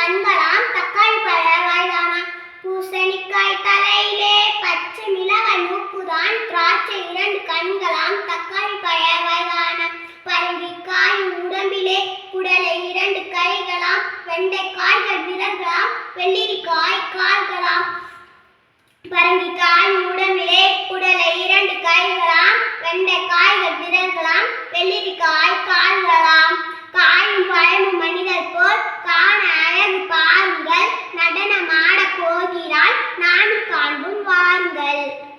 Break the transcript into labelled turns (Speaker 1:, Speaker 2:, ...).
Speaker 1: கண்களாம் தக்காளி பழ வாய்தானா? பூசணிக்காய் தலையிலே பச்சை மிளக நூக்குதான் திராட்சை இரண்டு கண்களாம் தக்காளி பழ வாய்தானா? பரங்கிக்காய் உடம்பிலே குடலை இரண்டு கைகளாம் வெண்டைக்காய்கள் விரல்களாம் வெள்ளரிக்காய் கால்களாம். பரங்கிக்காய் உடம்பிலே குடலை இரண்டு கைகளாம் வெண்டைக்காய்கள் விரல்களாம் வெள்ளரிக்காய் கால்கள் நானும் காண்போம் வாருங்கள்.